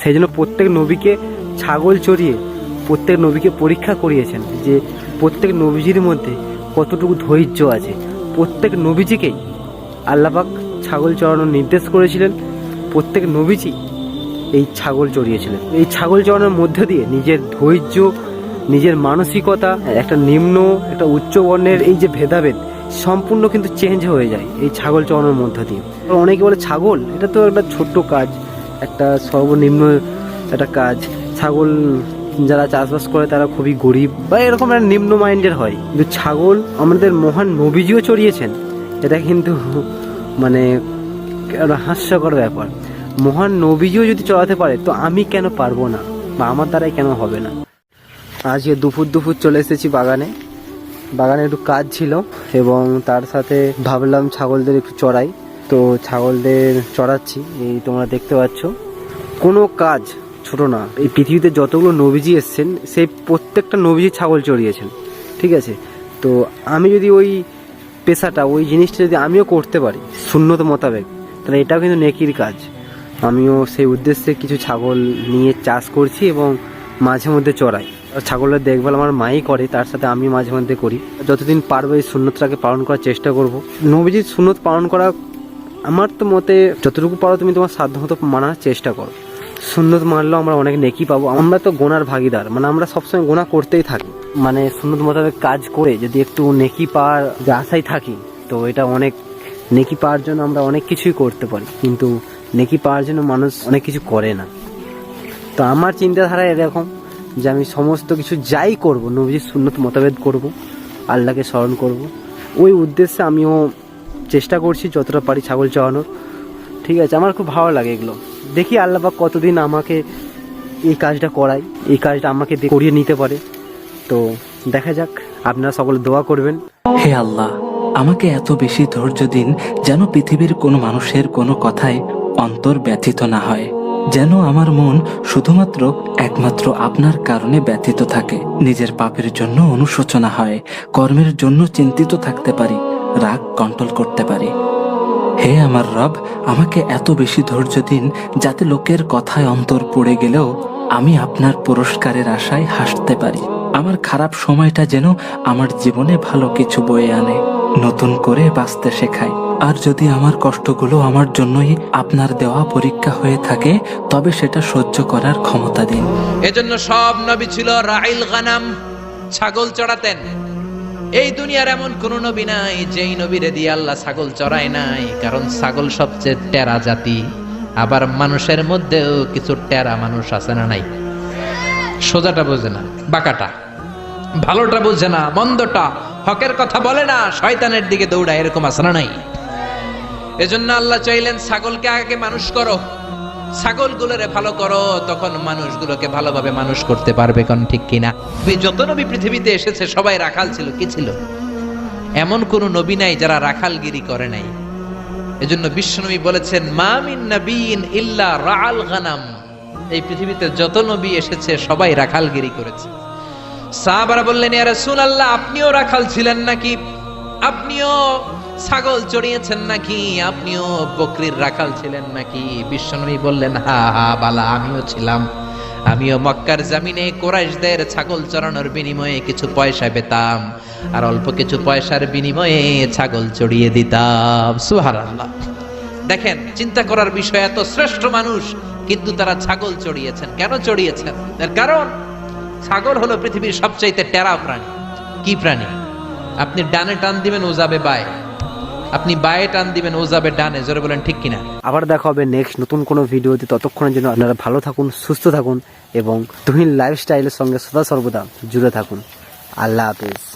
সেই জন্য প্রত্যেক নবীকে ছাগল চড়িয়ে প্রত্যেক নবীকে পরীক্ষা করিয়েছেন যে প্রত্যেক নবীজির মধ্যে কতটুকু ধৈর্য আছে। প্রত্যেক নবীজিকেই আল্লাপাক ছাগল চড়ানোর নির্দেশ করেছিলেন। প্রত্যেক নবীজি এই ছাগল চড়িয়েছিলেন। এই ছাগল চড়ানোর মধ্য দিয়ে নিজের ধৈর্য, নিজের মানসিকতা, একটা নিম্ন, একটা উচ্চ বর্ণের এই যে ভেদাভেদ সম্পূর্ণ কিন্তু চেঞ্জ হয়ে যায় এই ছাগল চড়ানোর মধ্য দিয়ে। অনেকে বলে ছাগল, এটা তো একটা ছোট্ট কাজ। একটা সর্বনিম্ন একটা কাজ। ছাগল যারা চাষবাস করে তারা খুবই গরিব বা এরকম একটা নিম্ন মাইন্ডের হয়। কিন্তু ছাগল আমাদের মহান নবীজিও চড়িয়েছেন। এটা কিন্তু মানে একটা হাস্যকর ব্যাপার। মহান নবীজিও যদি চড়াতে পারে, তো আমি কেন পারব না? বা আমার দ্বারাই কেন হবে না? আজকে দুপুর দুপুর চলে এসেছি বাগানে। বাগানে একটু কাজ ছিল এবং তার সাথে ভাবলাম ছাগলদের একটু চড়াই। তো ছাগলদের চড়াচ্ছি, এই তোমরা দেখতে পাচ্ছ। কোনো কাজ ছোট না। এই পৃথিবীতে যতগুলো নবীজি এসছেন, সেই প্রত্যেকটা নবীজি ছাগল চড়িয়েছেন, ঠিক আছে? তো আমি যদি ওই পেশাটা, ওই জিনিসটা যদি আমিও করতে পারি শূন্যত মোতাবেক, তাহলে এটাও কিন্তু নেকির কাজ। আমিও সেই উদ্দেশ্যে কিছু ছাগল নিয়ে চাষ করছি এবং মাঝে মধ্যে চড়াই। ছাগলের দেখভাল আমার মাই করে, তার সাথে আমি মাঝে মধ্যে করি। যতদিন পারব এই শূন্যতটাকে পালন করার চেষ্টা করব। নবীজির শূন্যত পালন করা আমার তো মতে যতটুকু পারো তুমি তোমার সাধ্য মতো মানার চেষ্টা করো। সুন্নত মানলেও আমরা অনেক নেকি পাবো। আমরা তো গোনার ভাগিদার। মানে আমরা সবসময় গোনা করতেই থাকি। মানে সুন্নত মোতাবেক কাজ করে যদি একটু নেকি পাওয়ার আশায় থাকি, তো এটা অনেক নেকি পাওয়ার জন্য আমরা অনেক কিছুই করতে পারি। কিন্তু নেকি পাওয়ার জন্য মানুষ অনেক কিছু করে না। তো আমার চিন্তাধারা এরকম যে আমি সমস্ত কিছু যাই করব, নবীজির সুন্নত মতভেদ করব, আল্লাহকে স্মরণ করব। ওই উদ্দেশ্যে আমিও চেষ্টা করছি যতটা পারি ছাগল চড়ানোর ঠিক আছে, আমার খুব ভালো লাগে এগুলো। দেখি আল্লাহ পাক কতদিন আমাকে এই কাজটা করায়, এই কাজটা আমাকে করিয়ে নিতে পারে। তো দেখা যাক, আপনারা সকলে দোয়া করবেন। হে আল্লাহ, আমাকে এত বেশি ধৈর্য দিন যেন পৃথিবীর কোনো মানুষের কোনো কথায় অন্তর ব্যথিত না হয়, যেন আমার মন শুধুমাত্র একমাত্র আপনার কারণে ব্যথিত থাকে। নিজের পাপের জন্য অনুশোচনা হয়, কর্মের জন্য চিন্তিত থাকতে পারি। রাগ কন্ট্রোল করতে পারি। হে আমার রব, আমাকে এত বেশি ধৈর্য দিন যাতে লোকের কথায় অন্তর পড়ে গেলেও আমি আপনার পুরস্কারের আশায় হাসতে পারি। আমার খারাপ সময়টা যেন আমার জীবনে ভালো কিছু বয়ে আনে, নতুন করে বাঁচতে শেখায়। আর যদি আমার কষ্টগুলো আমার জন্যই আপনার দেওয়া পরীক্ষা হয়ে থাকে, তবে সেটা সহ্য করার ক্ষমতা দিন। এজন্য সব নবী ছিল রাইল গানাম, ছাগল চড়াতেন। এই দুনিয়ার এমন কোন নবী নাই যেই নবীরে দিয়ে আল্লাহ ছাগল চড়ায় নাই, কারণ ছাগল সবচেয়ে টেরা জাতি। আবার মানুষের মধ্যেও কিছু টেরা মানুষ আছে না নাই? সোজাটা বোঝে না, বাঁকাটা। ভালোটা বোঝে না, মন্দটা। হকের কথা বলে না, শয়তানের দিকে দৌড়ায়, এরকম আছে না নাই? এজন্য আল্লাহ চাইলেন ছাগলকে আগে মানুষ করো। ছাগলগুলোরে ভালো করো, তখন মানুষগুলোকে ভালোভাবে মানুষ করতে পারবে কোন ঠিক কিনা? যত নবী পৃথিবীতে এসেছে, সবাই রাখাল ছিল, কি ছিল? এমন কোন নবী নাই যারা রাখালগিরি করে নাই। এজন্য বিশ্বনবী বলেছেন মামিন নবীন ইল্লা রাআল গানাম। এই পৃথিবীতে যত নবী এসেছে, সবাই রাখালগিরি করেছে। সাহাবারা বললেন, ইয়া রাসূলুল্লাহ, আপনিও রাখাল ছিলেন নাকি? আপনিও ছাগল চড়িয়েছেন নাকি? আপনিও বকরির রাখাল ছিলেন নাকি? বিশ্বনবী বললেন, হা হা, বালা, আমিও ছিলাম। আমিও মক্কার জামিনে কোরাইশদের ছাগল চড়ানোর বিনিময়ে কিছু পয়সা পেতাম আর অল্প কিছু পয়সার বিনিময়ে ছাগল চড়িয়ে দিতাম। সুবহানাল্লাহ। দেখেন, চিন্তা করার বিষয়, এত শ্রেষ্ঠ মানুষ, কিন্তু তারা ছাগল চড়িয়েছেন। কেন চড়িয়েছেন? এর কারণ, ছাগল হলো পৃথিবীর সবচাইতে টেরা প্রাণী। কি প্রাণী? আপনি ডানে টান দিবেন, ও যাবে বায়ে। আপনি বায়ে টান দিবেন, ও যাবে ডানে। জোরে বলেন, ঠিক কিনা? আবার দেখা হবে নেক্সট নতুন কোনো ভিডিওতে। ততক্ষণের জন্য আপনারা ভালো থাকুন, সুস্থ থাকুন এবং তুহিন লাইফস্টাইলের সঙ্গে সদা সর্বদা জুড়ে থাকুন। আল্লাহ হাফেজ।